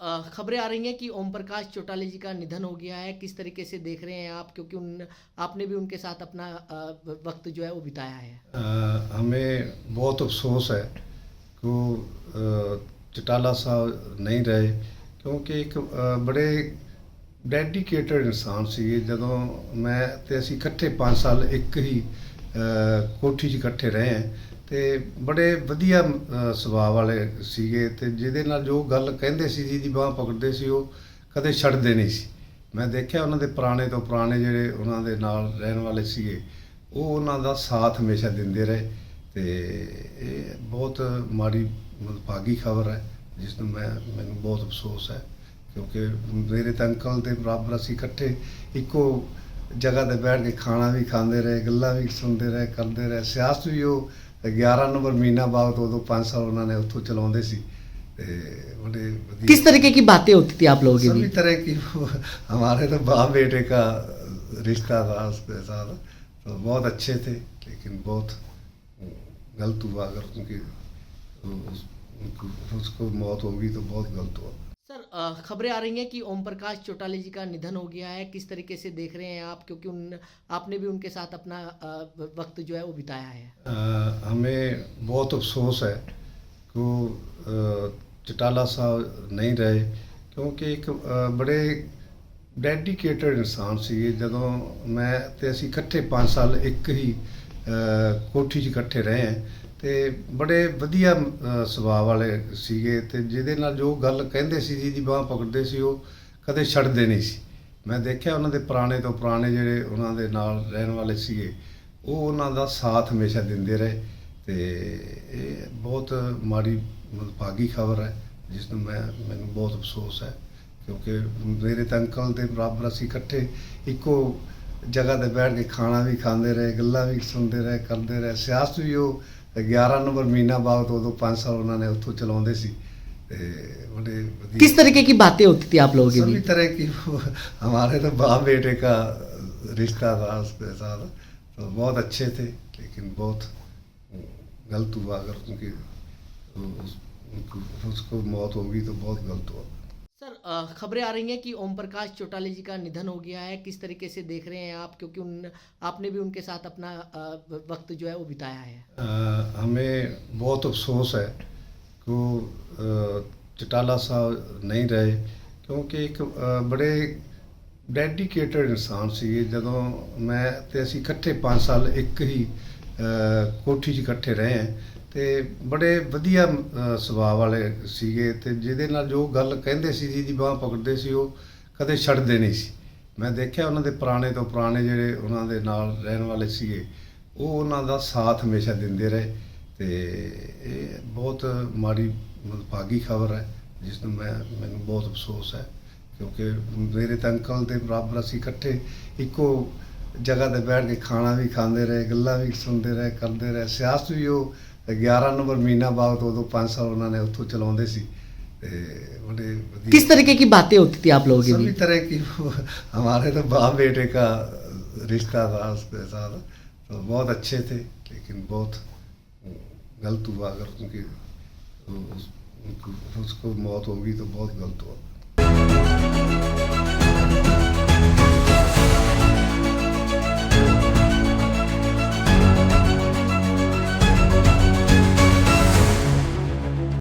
अ, खबरें आ रही हैं कि ओम प्रकाश चौटाला जी का निधन हो गया है किस तरीके से देख रहे हैं आप क्योंकि उन आपने भी उनके साथ अपना अ, वक्त जो है वो बिताया है अ, हमें बहुत अफसोस है कि वो अ, चटाला साहब ਨਹੀਂ ਰਹੇ ਕਿਉਂਕਿ ਇੱਕ ਅ, ਬੜੇ ਡੈਡੀਕੇਟਡ ਇਨਸਾਨ ਸੀਗੇ ਜਦੋਂ ਮੈਂ ਤੇ ਅਸੀਂ ਇਕੱਠੇ 5 ਸਾਲ ਇੱਕ ਹੀ ਅ, ਕੋਠੀ 'ਚ ਇਕੱਠੇ ਰਹੇ ਹਾਂ ਤੇ ਬੜੇ ਵਧੀਆ ਸੁਭਾਅ ਵਾਲੇ ਸੀਗੇ ਤੇ ਜਿਹਦੇ ਨਾਲ ਜੋ ਗੱਲ ਕਹਿੰਦੇ ਸੀ, ਜਿਹਦੀ ਬਾਹ ਪਕੜਦੇ ਸੀ, ਉਹ ਕਦੇ ਛੱਡਦੇ ਨਹੀਂ ਸੀ। ਮੈਂ ਦੇਖਿਆ ਉਹਨਾਂ ਦੇ ਪੁਰਾਣੇ ਤੋਂ ਪੁਰਾਣੇ ਜਿਹੜੇ ਉਹਨਾਂ ਦੇ ਨਾਲ ਰਹਿਣ ਵਾਲੇ ਸੀਗੇ, ਉਹ ਉਹਨਾਂ ਦਾ ਸਾਥ ਹਮੇਸ਼ਾ ਦਿੰਦੇ ਰਹੇ ਤੇ ਇਹ ਬਹੁਤ ਮਾੜੀ ਭਾਗੀ ਖਬਰ ਹੈ, ਜਿਸ ਨੂੰ ਮੈਂ, ਮੈਨੂੰ ਬਹੁਤ ਅਫਸੋਸ ਹੈ, ਕਿਉਂਕਿ ਮੇਰੇ ਤਾਂ ਅੰਕਲ ਦੇ ਬਰਾਬਰ ਅਸੀਂ ਇਕੱਠੇ ਇੱਕੋ ਜਗ੍ਹਾ ਤੇ ਬੈਠ ਕੇ ਖਾਣਾ ਵੀ ਖਾਂਦੇ ਰਹੇ, ਗੱਲਾਂ ਵੀ ਸੁਣਦੇ ਰਹੇ, ਕਰਦੇ ਰਹੇ, ਸਿਆਸਤ ਵੀ ਉਹ 11 ਨੰਬਰ ਮੀਨਾ ਬਾਗ ਤੋਂ ਉਦੋਂ 5 ਸਾਲ ਉਹਨਾਂ ਨੇ ਉੱਥੋਂ ਚਲਾਉਂਦੇ ਸੀ ਤੇ बड़े ਵਧੀਆ किस तरीके की बातें होती थी आप लोगों के सभी बीच तरह की वो हमारे तो बाप बेटे का रिश्ता था उसके साथ तो बहुत अच्छे थे लेकिन बहुत गलत हुआ अगर उनकी उस, उनको- उसको मौत होगी तो बहुत गलत हुआ सर अ, खबरें आ रही हैं कि ओम प्रकाश चौटाला जी का निधन हो गया है किस तरीके से देख रहे हैं आप क्योंकि उन आपने भी उनके साथ अपना अ, वक्त जो है वो बिताया है अ, हमें बहुत अफसोस है कि वो अ, चटाला साहब ਨਹੀਂ ਰਹੇ ਕਿਉਂਕਿ ਇੱਕ ਅ, ਬੜੇ ਡੈਡੀਕੇਟਡ ਇਨਸਾਨ ਸੀਗੇ ਜਦੋਂ ਮੈਂ ਤੇ ਅਸੀਂ ਇਕੱਠੇ 5 ਸਾਲ ਇੱਕ ਹੀ ਅ, ਕੋਠੀ 'ਚ ਇਕੱਠੇ ਰਹੇ ਹਾਂ ਤੇ ਬੜੇ ਵਧੀਆ ਸੁਭਾਅ ਵਾਲੇ ਸੀਗੇ ਤੇ ਜਿਹਦੇ ਨਾਲ ਜੋ ਗੱਲ ਕਹਿੰਦੇ ਸੀ, ਜਿਹਦੀ ਬਾਹ ਪਕੜਦੇ ਸੀ, ਉਹ ਕਦੇ ਛੱਡਦੇ ਨਹੀਂ ਸੀ। ਮੈਂ ਦੇਖਿਆ ਉਹਨਾਂ ਦੇ ਪੁਰਾਣੇ ਤੋਂ ਪੁਰਾਣੇ ਜਿਹੜੇ ਉਹਨਾਂ ਦੇ ਨਾਲ ਰਹਿਣ ਵਾਲੇ ਸੀਗੇ, ਉਹ ਉਹਨਾਂ ਦਾ ਸਾਥ ਹਮੇਸ਼ਾ ਦਿੰਦੇ ਰਹੇ ਤੇ ਇਹ ਬਹੁਤ ਮਾੜੀ ਭਾਗੀ ਖਬਰ ਹੈ, ਜਿਸ ਨੂੰ ਮੈਂ, ਮੈਨੂੰ ਬਹੁਤ ਅਫਸੋਸ ਹੈ, ਕਿਉਂਕਿ ਮੇਰੇ ਤਾਂ ਅੰਕਲ ਦੇ ਬਰਾਬਰ ਅਸੀਂ ਇਕੱਠੇ ਇੱਕੋ ਜਗ੍ਹਾ ਤੇ ਬੈਠ ਕੇ ਖਾਣਾ ਵੀ ਖਾਂਦੇ ਰਹੇ, ਗੱਲਾਂ ਵੀ ਸੁਣਦੇ ਰਹੇ, ਕਰਦੇ ਰਹੇ, ਸਿਆਸਤ ਵੀ ਉਹ 11 ਨੰਬਰ ਮੀਨਾ ਬਾਗ ਤੋਂ ਉਦੋਂ 5 ਸਾਲ ਉਹਨਾਂ ਨੇ ਉੱਥੋਂ ਚਲਾਉਂਦੇ ਸੀ ਤੇ बड़े ਵਧੀਆ किस तरीके की बातें होती थी आप लोगों के सभी बीच तरह की वो हमारे तो बाप बेटे का रिश्ता था उसके साथ तो बहुत अच्छे थे लेकिन बहुत गलत हुआ अगर उनकी उस, उनको उसको मौत होगी तो बहुत गलत हुआ सर अ, खबरें आ रही हैं कि ओम प्रकाश चौटाला जी का निधन हो गया है किस तरीके से देख रहे हैं आप क्योंकि उन आपने भी उनके साथ अपना अ, वक्त जो है वो बिताया है अ, हमें बहुत अफसोस है कि वो अ, चटाला साहब ਨਹੀਂ ਰਹੇ ਕਿਉਂਕਿ ਇੱਕ ਅ, ਬੜੇ ਡੈਡੀਕੇਟਡ ਇਨਸਾਨ ਸੀਗੇ ਜਦੋਂ ਮੈਂ ਤੇ ਅਸੀਂ ਇਕੱਠੇ 5 ਸਾਲ ਇੱਕ ਹੀ ਅ, ਕੋਠੀ 'ਚ ਇਕੱਠੇ ਰਹੇ ਹਾਂ ਤੇ ਬੜੇ ਵਧੀਆ ਸੁਭਾਅ ਵਾਲੇ ਸੀਗੇ ਤੇ ਜਿਹਦੇ ਨਾਲ ਜੋ ਗੱਲ ਕਹਿੰਦੇ ਸੀ ਜੀ ਜਿਹਦੀ ਬਾਹ ਪਕੜਦੇ ਸੀ, ਉਹ ਕਦੇ ਛੱਡਦੇ ਨਹੀਂ ਸੀ। ਮੈਂ ਦੇਖਿਆ ਉਹਨਾਂ ਦੇ ਪੁਰਾਣੇ ਤੋਂ ਪੁਰਾਣੇ ਜਿਹੜੇ ਉਹਨਾਂ ਦੇ ਨਾਲ ਰਹਿਣ ਵਾਲੇ ਸੀਗੇ, ਉਹ ਉਹਨਾਂ ਦਾ ਸਾਥ ਹਮੇਸ਼ਾ ਦਿੰਦੇ ਰਹੇ ਤੇ ਇਹ ਬਹੁਤ ਮਾੜੀ ਭਾਗੀ ਖਬਰ ਹੈ, ਜਿਸ ਨੂੰ ਮੈਂ, ਮੈਨੂੰ ਬਹੁਤ ਅਫਸੋਸ ਹੈ, ਕਿਉਂਕਿ ਮੇਰੇ ਤਾਂ ਅੰਕਲ ਦੇ ਬਰਾਬਰ ਅਸੀਂ ਇਕੱਠੇ ਇੱਕੋ ਜਗ੍ਹਾ ਤੇ ਬੈਠ ਕੇ ਖਾਣਾ ਵੀ ਖਾਂਦੇ ਰਹੇ, ਗੱਲਾਂ ਵੀ ਸੁਣਦੇ ਰਹੇ, ਕਰਦੇ ਰਹੇ, ਸਿਆਸਤ ਵੀ ਉਹ 11 ਨੰਬਰ ਮੀਨਾ ਬਾਗ ਤੋਂ ਉਦੋਂ 5 ਸਾਲ ਉਹਨਾਂ ਨੇ ਉੱਥੋਂ ਚਲਾਉਂਦੇ ਸੀ ਤੇ बड़े ਵਧੀਆ किस तरीके की बातें होती थी आप लोगों के सभी बीच तरह की वो हमारे तो बाप बेटे का रिश्ता था उसके साथ तो बहुत अच्छे थे लेकिन बहुत गलत हुआ अगर उनकी उस, उनको उसको मौत होगी तो बहुत गलत हुआ